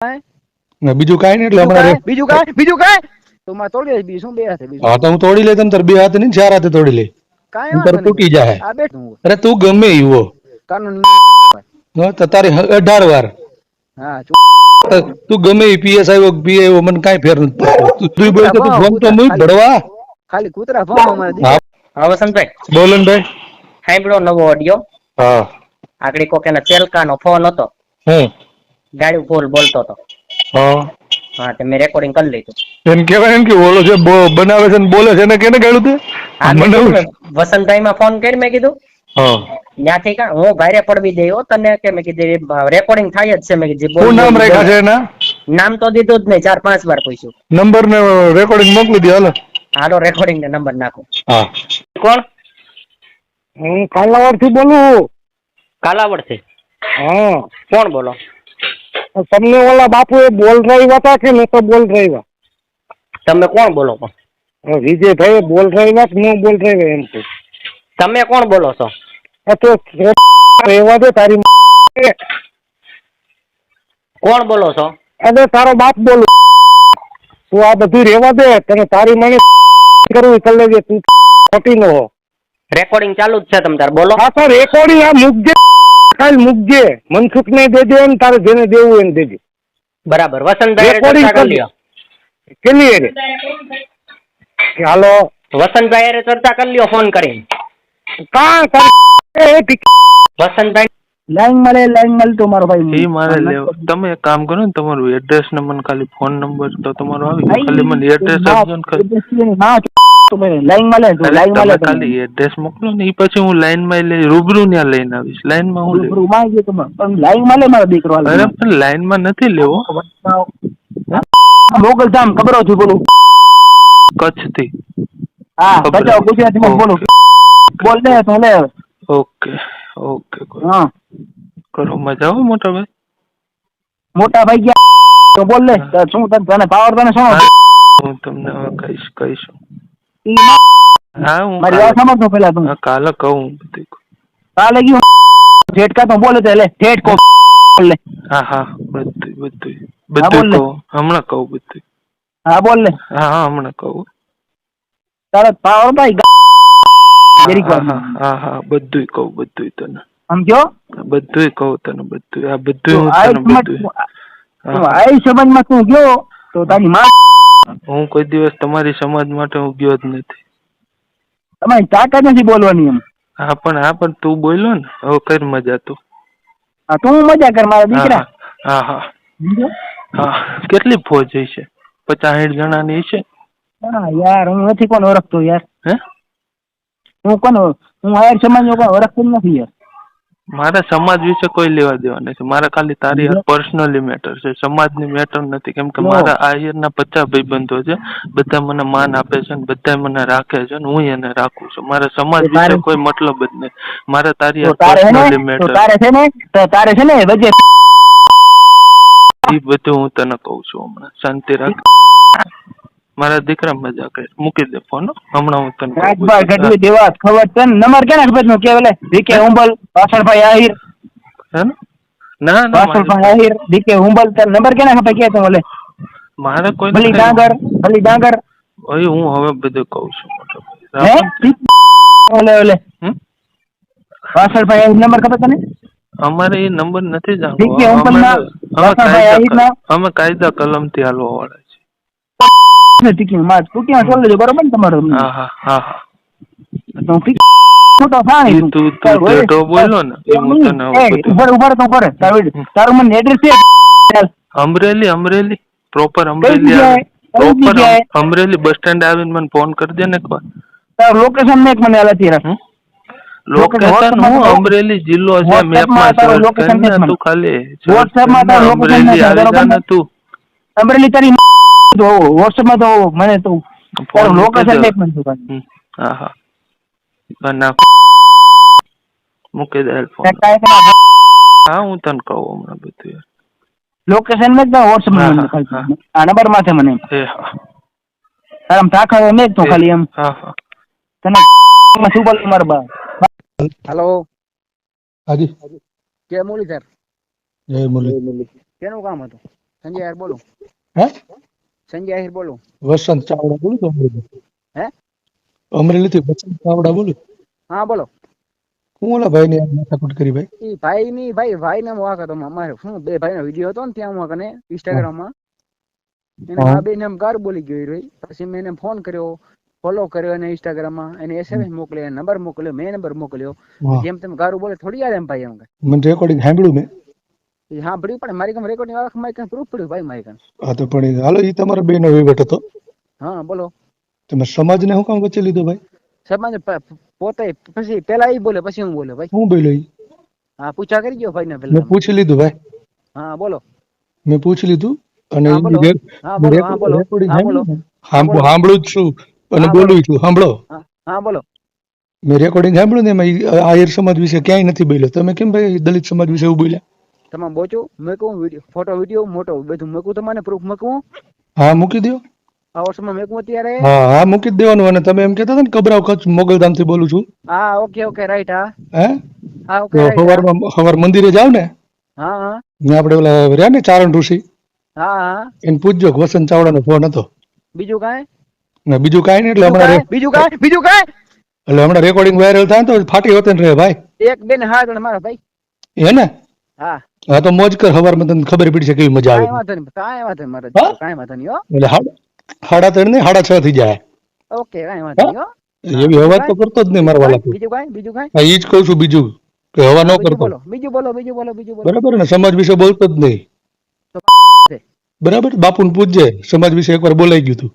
બીજું કાંઈ નહીં એટલે હમણાં બીજું કાંઈ? બીજું કાંઈ? તો માં તોડી દઈશ, બીજું બે હાથે બીજું? હા તો હું તોડી લે તમ બે હાથ નહીં ચાર હાથે તોડી લે. કાંઈ નહીંતર તૂટી જાય આ બેઠું અરે તું ગમે એવો કાનૂન હો, તો તારી હ- અઢાર વાર. હા તું ગમે એ પીએસ આવ્યો પી આવ્યો મને કાંઈ ફેર નથી પડતો. તું- બોલ કે તું ફોન તો મૂક ભડવા ખાલી કૂતરા ભોંકો મારે હા હા વસંતભાઈ. બોલો ભાઈ સાંભળો નવો ઓડિયો હા. આગળ કોક એના ચેલકાનો ફોન હતો. હું ગાડી ફૂલ બોલતો હતો. હા. હા તે મેં રેકોર્ડિંગ કરી લીધું. એમ કેવાય એમ કે ઓલો છે બનાવે છે ને બોલે છે એને કેને ગાડું તું? વસંતભાઈ માં ફોન કરી મેં કીધું. હા. ત્યાંથી કા હું ભાઈરે પડવી દઈ તને કે મેં કીધું રેકોર્ડિંગ થાય જ છે. મેં કીધું શું નામ રાખ્યા છે એના? નામ તો દીધું જ નહીં ચાર પાંચ વાર પૂછ્યું. નંબર ને રેકોર્ડિંગ મોકલી દે હાલો. હાલો રેકોર્ડિંગ ને નંબર નાખો. હા. કોણ? હું કાલાવડથી બોલું. કાલાવડથી હા. કોણ બોલો? તમને ઓલા બાપુ એ બોલ ડ્રાઈવ હતા કે નતો બોલ ડ્રાઈવ? તમે કોણ બોલો પણ વિજયભાઈ બોલ ડ્રાઈવ કે નો બોલ ડ્રાઈવ એમ કે. તમે કોણ બોલો છો? તો રહેવા દે તારી કોણ બોલો છો? અરે તારો બાપ બોલો. તું આ બધું રહેવા દે તને તારી મને કરવું કરી લેજે તું ખોટી નો હો. રેકોર્ડિંગ ચાલુ જ છે તમે તાર બોલો. હા તો રેકોર્ડિંગ આ મૂકજે. ખાલી મૂકજે મનસુખ ને દેજે ને તારે જેને દેવું હોય એને દેજે. બરાબર વસંતભાઈ કેની રે હાલો. વસંતભાઈ હારે ચર્ચા કરી લ્યો ફોન કરીને. કા વસંતભાઈ લાઈન મળે લાઈન મળતો મારો ભાઈ એ મારે લેવા તમે એક કામ કરો ને તમારું એડ્રેસ ને મને ખાલી ફોન નંબર તો તમારો આવી ખાલી મને એડ્રેસ આપજો ને ખાલી. ખાલી એડ્રેસ મોકલો ને એ પછી હું લઈ રૂબરૂ ત્યાં લઈને આવીશ. લાઈનમાં હું લેવું માં તમે પણ લાઈન મળે મારો દીકરો અરે પણ લાઈનમાં નથી લેવો. ખબર છું બોલું. કચ્છ હા બચાવ ગુજરાતીમાં બોલું. બોલ દે તો લે ઓકે ઓકે હા. કરો મજા આવો મોટા ભાઈ? મોટા ભાઈ ગયા. તો બોલ લે શું તને પાવર તને શું? હું તમને કહીશ કહીશું. હા હું મારી વાત કાલે પેલા તું કાલે કહું બધું. કાલે ગયું. ઠેટકા તો બોલે તો લે ઠેઠ કો બોલે હા હા બધું બધું બધું કહું હમણાં કહું બધું હા બોલ લે. હા હા હમણાં કહું. તારે પાવર ભાઈ હા હા બધું કહું બધું તને. સમજો બધું કહું તને બધું આ બધું હું તને બધું આ સમજમાં તું ગયો તો તારી માં હું કોઈ દિવસ તમારી સમાજ માટે ગયો જ નથી. તમારી તાકાત નથી બોલવાની એમ? હા પણ હા પણ તું બોલ્યો ને હવે કઈ મજા તું. હા તું મજા કર મારા દીકરા. હા હા હા. કેટલી ફોજ છે? પચાસ સાઠ જણાની છે? હા યાર હું નથી કોણ ઓળખતો યાર. હે? હું કોણ હું આયર સમાજ નો કોઈ ઓળખતો નથી યાર. મારા સમાજ વિશે કોઈ લેવા દેવા નથી. મારા ખાલી તારી પર્સનલી મેટર છે. સમાજની મેટર નથી. કેમ કે મારા આહિરના પચાસ ભાઈબંધો છે. બધા મને માન આપે છે ને બધા મને રાખે છે ને હું એને રાખું છું. મારા સમાજ વિશે કોઈ મતલબ જ નહીં મારા તારી પર્સનલી મેટર તારે છે ને તો તારે છે ને વજે એ બધું હું તને કહું છું હમણાં. શાંતિ રાખ. મારા દીકરા મજા કરે. મૂકી દે ફોન હો. હમણાં હું તને કહું રાજભાઈ બધું. ગઢવી દેવા ખબર છે ને? નંબર કેના ખબર નો કે ઓલે? D K Humbal Vasanbhai Ahir. હે ને? ના ના મારે- વાસણભાઈ આહિર ડીકે હુંબલ તાર નંબર કેના ખબર કે તું ઓલે? મારે કોઈ ભલી ડાંગર ભલી ડાંગર. ઓય હું હવે બધું કહું છું મોટા ભાઈ. હે? રાખો. ઓલે ઓલે. હમ? વાસણભાઈ આહિર નંબર ખબર તને? અમારે એ નંબર નથી જાણવો. ઠીક છે, હું પણ અમે ના- અમે વાસણભાઈ કાયદા આહિરના- અમે કાયદા કલમથી હાલવા વાળા છે ટીકી માં ટૂંકીમાં ચોલ લેજો બરોબર ને તમારો હા હા તો હું. ખોટો થાણી તું તું તો બોલો ને. એ હું તને ઉભર ઉભર તો કરે. તારું તારું મને એડ્રેસ છે. Amreli Amreli. Proper Amreli proper Amreli bus stand આવીને મને ફોન કરી દે ને એકવાર. તારું લોકેશન મેક મને હાલ અત્યારે લોકેશન હું અમરેલી જિલ્લો છે મેપમાં તારું સર્ચ કરીને તું ખાલી WhatsApp માં તારું location અમરેલી નાખ, તું અમરેલી તારી તો વોટ્સએપમાં તો મને તો ફોન તારું મૂકી લોકેશન દે. મેક મને તું કાઢ. હમ. હા હા હા, નાખ મૂકી દે ફોન કાંઈ કાંઈ કાંઈ હા હું તને કહું હમણાં બધું યાર. લોકેશન મેક તો વોટ્સએપમાં હા, મને હા, ખાલી. હા. આ નંબર માથે મને એમ. એ હા તારા તાખા મેક તો ખાલી એમ હા હા તને માં શું બોલ મારા બા હેલો હાજી કે મુરલીધર જય મુરલી કેનું કામ હતું સંજય યાર બોલું હે સંજય આહિર બોલું? વસંત ચાવડા બોલું અમરેલી હે? અમરેલીથી વસંત ચાવડા બોલું? હા બોલો. હું ઓલા ભાઈ ની માથાકૂટ કરી ભાઈ? એ ભાઈ ની ભાઈ ભાઈ ને વાક હતો અમારે શું બે ભાઈ નો વીડિયો હતો ને ત્યાં હું કને ઇન્સ્ટાગ્રામમાં. એને આ બે ને ગાર બોલી ગયો રહી પછી મેં એને ફોન કર્યો ફોલો કર્યો એને ઇન્સ્ટાગ્રામમાં. એને એસએમએસ મોકલ્યો નંબર મોકલ્યો મેં નંબર મોકલ્યો. જેમ તેમ ગારું બોલે થોડી યાર એમ ભાઈ એમ મને રેકોર્ડિંગ સાંભળ્યું મેં. સાંભળ્યું પણ મારી કમ રેકોર્ડિંગ આવે મારી કમ પ્રૂફ પડ્યું? ભાઈ મારી કમ હા તો પણ હાલો એ તમારા બે નો વિવેટ હતો. હા બોલો. તમે સમાજને શું કામ વચ્ચે લીધો ભાઈ? સમાજ પોતે પછી પેલા એ બોલે પછી હું બોલે ભાઈ. હું બોલ્યો ઈ? હા પૂછા કરી ગયો ભાઈ ને મેં પૂછી લીધું ભાઈ. હા બોલો. મેં પૂછી લીધું અને ને? સાંભળું જ છું અને બોલું છું. સાંભળો. હા હા બોલો. મેં રેકોર્ડિંગ સાંભળ્યું ને એમાં આયર સમાજ વિશે ક્યાંય નથી બોલ્યો. તમે કેમ ભાઈ દલિત સમાજ વિશે એવું બોલ્યા? તમે બોચો મેકું વીડિયો ફોટો વીડિયો મોટો બધું મેકું તમને પ્રૂફ મેકું હા મૂકી દો આ વર્ષમાં મેકું ત્યારે હા હા મૂકી દેવાનું અને તમે એમ કહેતા હતા ને કબરાવ કચ્છ મોગલધામથી બોલું છું. હા ઓકે ઓકે રાઈટ હા. હે? હા ઓકે સવારમાં સવાર મંદિરે જાવ ને હા હા. આપણે ઓલા રહ્યા ને ચારણ ઋષિ? હા હા. એને પૂછજો વસંત ચાવડાનો ફોન હતો. બીજું કાંઈ? ને બીજું કાંઈ નહીં એટલે બીજું હમણાં બીજું કાંઈ? બીજું કાંઈ? એટલે હમણાં રેકોર્ડિંગ વાયરલ થાય તો ફાટી હોતે ને રે ભાઈ. એક બેન હા તો મારા ભાઈ. હે ને? હા. હા તો મોજ કર સવારમાં તને ખબર પડી છે કેવી મજા આવે. કાંઈ વાંધો નહીં કાંઈ વાંધો નહીં મારા. હા? કાંઈ વાંધો નહીં હો. એટલે હાડા ત્રણ ને હાડા છ થઈ જાય. ઓકે કાંઈ વાંધો નહીં હો. એવી અવાજ તો કરતો જ નહીં મારા વાલા બીજું કાંઈ બીજું કાંઈ? હા ઈ જ કહું છું બીજું કે હવા ન બીજું કરતો. બોલો બીજું બોલો બીજું બોલો બીજું બોલો. બરાબર ને સમાજ વિશે બોલતો જ નહીં. તો છે. બરાબર બાપુને પૂછજે સમાજ વિશે એકવાર બોલાઈ ગયું તું.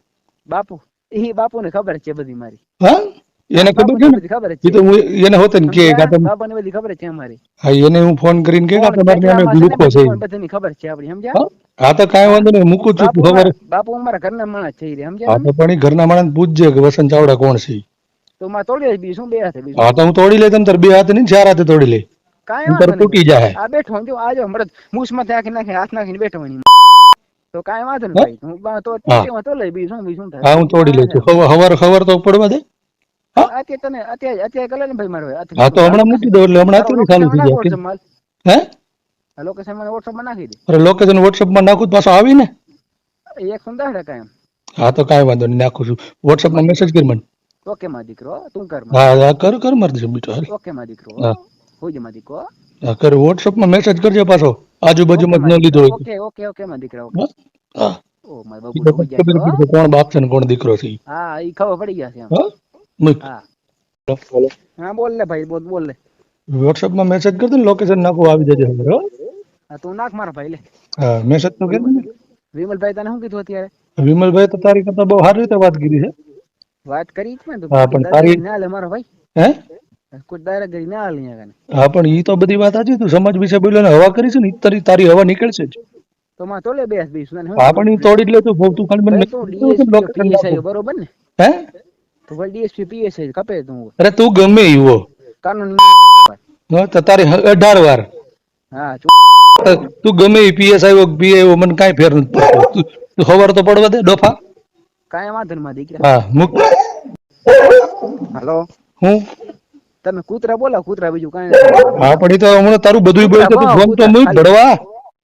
બાપુ એ બાપુને ખબર છે બધી મારી. હા? એને ખબર છે ને ખબર છે. તો હું એને હોત ને કે સમજ્યા? કાં તમે બાપુને બધી ખબર છે અમારી. હા એને હું ફોન કરીને કે કોણ તમારે અમે ગ્લુકો છે બધાની ખબર છે આપણી સમજ્યા? હા? હા તો કાંઈ વાંધો નહીં મૂકું છું ખબર બાપુ અમારા ઘરના માણસ છે રે, સમજ્યા હા તો પણ ઘરના માણસ પૂછજે કે વસંત ચાવડા કોણ છે તો માં તોડી બીજું શું બે હાથે બીજું? હા તો હું તોડી લઈ તમ તાર બે હાથે નહીં ચાર હાથે તોડી લઈ કાંઈ વાંધો તૂટી જાય આ બેઠો હું જો આજો હમણાં મૂછમાંથી આખી નાખી હાથ નાખીને બેઠો હું તો કાંઈ વાંધો નહીં ભાઈ હું તો તો લઈ બીજું શું બીજું શું થાય? હા હું તોડી લઉં છું ખબર હવાર તો પડવા દે. હા? અત્યારે તને અત્યારે અત્યારે કલર ને ભાઈ મારો હા તો હમણાં મૂકી દો એટલે હમણાં અત્યારે ચાલુ થઈ જાય હે? લોકેશન મને WhatsApp માં નાખી દે. અરે લોકેશન વોટ્સઅપમાં નાખું તો પાછો આવી ને? એક સંદાડે એમ. હા તો કાંઈ વાંધો નહીં નાખું છું. વોટ્સઅપમાં મેસેજ કરી મને. ઓકે માં દીકરો તું કર. હા હા કર કર મારી દે બીટો ઓકે માં દીકરો હા. હોજે માં દીકરો હા. કરમાં મેસેજ કરજે પાછો. આજુબાજુમાં જ ન લીધો હોય ઓકે ઓકે ઓકે માં દીકરા ઓકે. હા? ઓ મારા બાબુ કોણ બાપ છે ને કોણ દીકરો છે હા ઈ ખબર પડી ગયા છે હા? હા. બોલ લે ભાઈ બોલ બોલ લે. વોટ્સઅપમાં મેસેજ કર દે ને લોકેશન નાખું આવી જજે ખબર હો. તું નાખ મારા ભાઈ લે. હા મેસેજ તો કરી ને વિમલભાઈ તને શું કીધું અત્યારે? વિમલભાઈ તો તારી કરતા બહુ સારી રીતે વાત કરી છે. વાત કરી જ ને હા, પણ તારી- ના લે મારો ભાઈ. હે. હા પણ ઈ તો બધી વાત સાચી તું સમાજ વિશે બોલ્યો ને હવા કરી છે ને તારી તારી હવા નીકળશે જ. તો માં તોલે બેસ બેસ હા પણ ઈ તોડી લે તું તું ખાલી મને. બરોબર ને? હે? તો ભાઈ ડીએસપી પીએસઆઈ કપે તું. અરે તું ગમે એવો કાનૂન હા, તો તારી હ- અઢાર વાર. હા તું ગમે પીએસ આવ્યો પી આવ્યો મને કાઈ ફેર નથી પડતો. તું તું ખબર તો પડવા દે ડોફા. કાઈ વાંધો નહીં દીકરા. હા મુક. હેલો. હું? તમે કૂતરા બોલા કૂતરા બીજું કાઈ હા પડી તો હમણાં તારું બધું બોલ તો તું હા, ફોન તો મુઈ ખાલી- ભડવા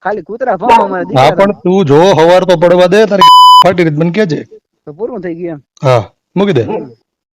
ખાલી કૂતરા ભોમ અમારા દીકરા હા પણ તું જો હવાર તો પડવા દે તારી ફાટી રીત મને કેજે. તો પૂરું થઈ ગયું એમ. હા. મૂકી દે હમ.